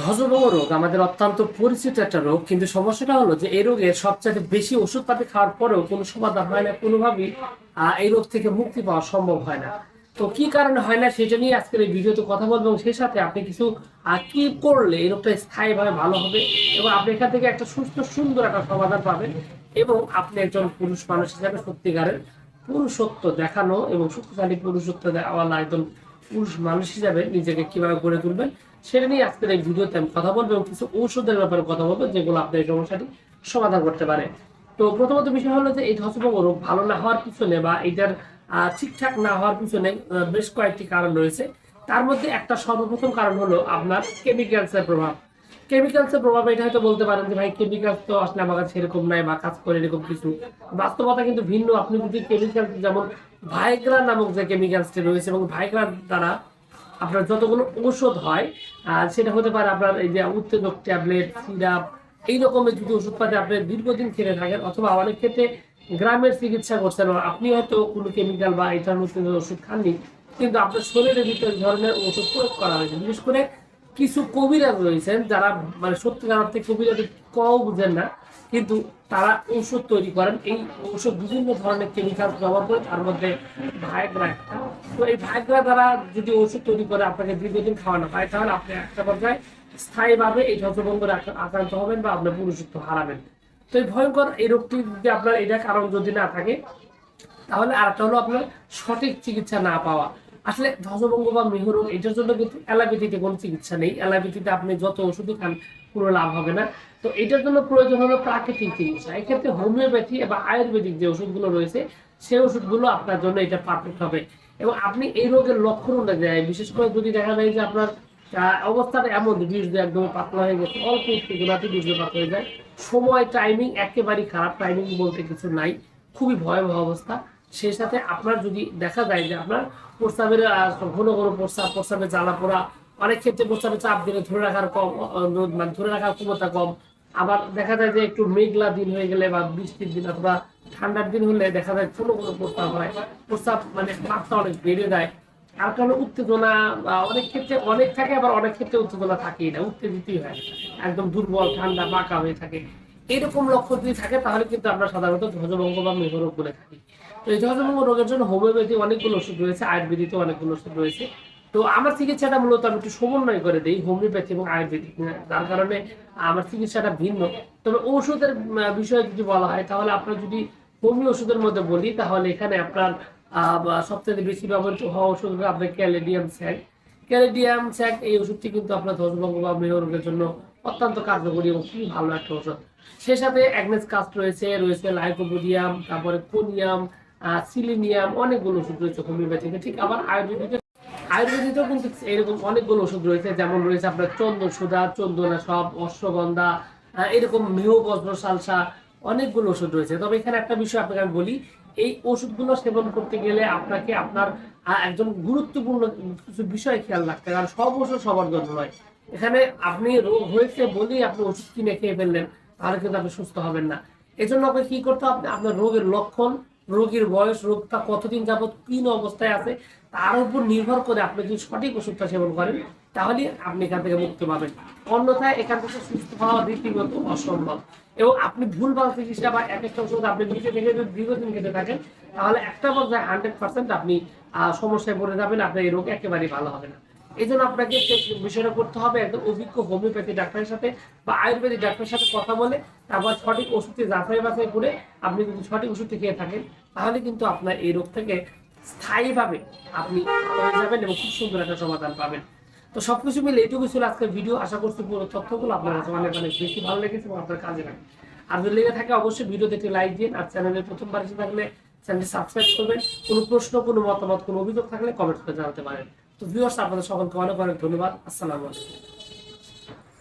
ধ্বজভঙ্গ রোগ, আমাদের অত্যন্ত পরিচিত একটা রোগ, কিন্তু সমস্যাটা হলো যে এই রোগের সবচেয়ে বেশি ওষুধপাতি খাওয়ার পরেও কোনো সমাধান হয় না, কোনোভাবেই এই রোগ থেকে মুক্তি পাওয়া সম্ভব হয় না। তো কি কারণে হয় না সেটা নিয়ে আজকের এই ভিডিওতে কথা বলব এবং সেই সাথে আপনি কিছু কি করলে এই রোগটা স্থায়ীভাবে ভালো হবে এবং আপনি এখান থেকে একটা সুস্থ, সুন্দর একটা সমাধান পাবেন এবং আপনি একজন পুরুষ মানুষ হিসাবে সত্যিকারের পুরুষত্ব দেখানো এবং শক্তিশালী পুরুষত্ব দেওয়ালা একজন পুরুষ মানুষ হিসাবে নিজেকে কীভাবে গড়ে তুলবেন, সেটা নিয়ে আজকের এই ভিডিওতে আমি কথা বলব এবং কিছু ঔষধের ব্যাপারে কথা বলব যেগুলো আপনার এই সমস্যাটি সমাধান করতে পারে। তো প্রথমত বিষয় হলো যে এই ধসভঙ্গ রোগ ভালো না হওয়ার পিছনে বা এটার ঠিকঠাক না হওয়ার পিছনে বেশ কয়েকটি কারণ রয়েছে। তার মধ্যে একটা সর্বপ্রথম কারণ হলো আপনার কেমিক্যালসের প্রভাব। কেমিক্যালসের প্রভাব এটা হয়তো বলতে পারেন যে ভাই কেমিক্যালস তো আসলে আমার কাছে এরকম নাই বা কাজ করে এরকম কিছু। বাস্তবতা কিন্তু ভিন্ন। আপনি যদি কেমিক্যাল যেমন ভাইগ্রা নামক যে কেমিক্যালসটি রয়েছে এবং ভাইগ্রা দ্বারা আপনার যতগুলো ঔষধ হয় সেটা হতে পারে আপনার এই যে উত্তেজক ট্যাবলেট, সিরাপ, এই রকমের যদি ওষুধপাতি আপনি দীর্ঘদিন খেতে থাকেন অথবা অনেক ক্ষেত্রে গ্রামের চিকিৎসা করছেন আপনি হয়তো কোনো কেমিক্যাল বা এই ধরনের ওষুধ খাননি, কিন্তু আপনার শরীরের ভিতরে ধরনের ওষুধ প্রয়োগ করা হয়েছে। বিশেষ করে কিছু কবিরাজ রয়েছেন যারা মানে সত্যিকার অর্থে কবিরাজ কও বুঝেন না, কিন্তু তারা ঔষধ তৈরি করেন। এই ঔষধ বিভিন্ন ধরনের কেমিক্যাল ব্যবহার করে তার মধ্যে ভাইগ্রা একটা। তো এই ভাইগ্রা দ্বারা যদি ওষুধ তৈরি করে আপনাকে দীর্ঘদিন খাওয়ানো হয়, তাহলে আপনি একটা পর্যায়ে স্থায়ীভাবে এই ধ্বজভঙ্গের আক্রা- আক্রান্ত হবেন বা আপনার পুরুষত্ব হারাবেন। তো এই ভয়ঙ্কর এই রোগটি যদি আপনার এটা কারণ যদি না থাকে, তাহলে আরেকটা হলো আপনার সঠিক চিকিৎসা না পাওয়া। আসলে ধ্বজভঙ্গ বা মেহরোগ এটার জন্য কিন্তু অ্যালোপ্যাথিতে কোনো চিকিৎসা নেই। অ্যালোপ্যাথিতে আপনি যত ওষুধ খান, কোনো লাভ হবে না। তো এটার জন্য প্রয়োজন হলো প্রাকৃতিক চিকিৎসা। এক্ষেত্রে হোমিওপ্যাথি বা আয়ুর্বেদিক যে ওষুধগুলো রয়েছে, সেই ওষুধগুলো আপনার জন্য এটা পারফেক্ট হবে। এবং আপনি এই রোগের লক্ষণ অনুযায়ী বিশেষ করে যদি দেখা যায় যে আপনার অবস্থাটা এমন যে দিয়ে একদম পাতলা হয়ে গেছে, অল্প উত্তেজনাতে বীজ পাতলা হয়ে যায়, সময় টাইমিং একেবারেই খারাপ। টাইমিং বলতে কিছু নাই। খুবই ভয়াবহ অবস্থা। সেই সাথে আপনার যদি দেখা যায় যে আপনার প্রস্তাবের ঘন ঘন প্রস্তাব, প্রস্তাবের জ্বালা পোড়া, অনেক ক্ষেত্রে প্রস্তাবে চাপ দিলে ধরে রাখার কম মানে ধরে রাখার ক্ষমতা কম। আবার দেখা যায় যে একটু মেঘলা দিন হয়ে গেলে বা বৃষ্টির দিন অথবা ঠান্ডার দিন হলে দেখা যায় কোনো কোনো প্রস্তাব হয়। প্রস্তাব মানে মাত্রা অনেক বেড়ে যায়। আর কারণে উত্তেজনা অনেক ক্ষেত্রে অনেক থাকে, আবার অনেক ক্ষেত্রে উত্তেজনা থাকেই না, উত্তেজিতই হয়। একদম দুর্বল, ঠান্ডা, বাঁকা হয়ে থাকে। এরকম লক্ষণ যদি থাকে, তাহলে কিন্তু আমরা সাধারণত ধ্বজভঙ্গ বা মেঘরোগ বলে থাকি। তো এই ধ্বজভঙ্গ রোগের জন্য হোমিওপ্যাথি অনেকগুলো ওষুধ রয়েছে, আয়ুর্বেদিতে অনেকগুলো ওষুধ রয়েছে। তো আমার চিকিৎসাটা মূলত আমি একটু সমন্বয় করে দিই, হোমিওপ্যাথি এবং আয়ুর্বেদিক। যার কারণে আমার চিকিৎসাটা ভিন্ন। তবে ওষুধের বিষয়ে যদি বলা হয়, তাহলে আপনার যদি হোমিও ওষুধের মধ্যে বলি, তাহলে এখানে আপনার সবচেয়ে বেশি ব্যবহৃত হওয়া ওষুধ হলো আপনার ক্যালেডিয়াম স্যাক ক্যালেডিয়াম স্যাক এই ওষুধটি কিন্তু আপনার ধ্বজভঙ্গ বা মেহ রোগের জন্য অত্যন্ত কার্যকরী এবং খুবই ভালো একটা ওষুধ। সেই সাথে অ্যাগনেস কাস্ট রয়েছে রয়েছে লাইকোপোডিয়াম তারপরে কোনিয়াম সিলিনিয়াম অনেকগুলো ওষুধ রয়েছে হোমিওপ্যাথিতে ঠিক আবার আয়ুর্বেদিকে আয়ুর্বেদিতেও কিন্তু এরকম অনেকগুলো ওষুধ রয়েছে, যেমন রয়েছে আপনার চন্দন সুধা চন্দনা সব, অশ্বগন্ধা এরকম মেহ বজ্র সালসা, অনেকগুলো ওষুধ রয়েছে। তবে এখানে একটা বিষয় আপনাকে আমি বলি, এই ওষুধগুলো সেবন করতে গেলে আপনাকে আপনার একজন গুরুত্বপূর্ণ কিছু বিষয় খেয়াল রাখতে কারণ সব ওষুধ সবার জন্য নয়। এখানে আপনি রোগ হয়েছে বলেই আপনি ওষুধ কিনে খেয়ে ফেললেন। তাহলে কিন্তু আপনি সুস্থ হবেন না। এজন্য আপনাকে কি করতে হবে? আপনার রোগের লক্ষণ, রোগীর বয়স, রোগটা কতদিন যাবত কিন অবস্থায় আছে, তার উপর নির্ভর করে আপনি যদি সঠিক ওষুধটা সেবন করেন, তাহলে আপনি এখান থেকে মুক্তি পাবেন। অন্যথায় এখান থেকে সুস্থ হওয়া রীতিমত অসম্ভব। এবং আপনি ভুলভাল চিকিৎসা বা এক একটা ওষুধ আপনি নিজে থেকে যদি দীর্ঘদিন খেতে থাকেন, তাহলে একটা পর্যায়ে হান্ড্রেড পার্সেন্ট আপনি সমস্যায় পড়ে যাবেন, আপনার এই রোগ একেবারেই ভালো হবে না। এই জন্য আপনাকে বিষয়টা করতে হবে, একদম অভিজ্ঞ হোমিওপ্যাথি ডাক্তারের সাথে বা আয়ুর্বেদিক ডাক্তারের সাথে কথা বলে তারপর সঠিক ওষুধটি যাচাই বাছাই করে আপনি যদি সঠিক ওষুধটি খেয়ে থাকেন, তাহলে কিন্তু আপনার এই রোগ থেকে স্থায়ীভাবে আপনি যাবেন এবং খুব সুন্দর একটা সমাধান পাবেন। তো সবকিছু মিলে এইটুকু ছিল আজকের ভিডিও। আশা করছি পুরো তথ্যগুলো আপনার কাছে অনেক অনেক বেশি ভালো লেগেছে এবং আপনার কাজে লাগে আর যদি লেগে থাকে, অবশ্যই ভিডিও দেখে লাইক দিন আর চ্যানেলে প্রথমবার এসে থাকলে চ্যানেলটি সাবস্ক্রাইব করবেন। কোনো প্রশ্ন, কোনো মতামত, কোনো অভিযোগ থাকলে কমেন্ট করে জানাতে পারেন। তো ভিউয়ার্স আপনাদের সকলকে অনেক অনেক ধন্যবাদ। আসসালামু আলাইকুম।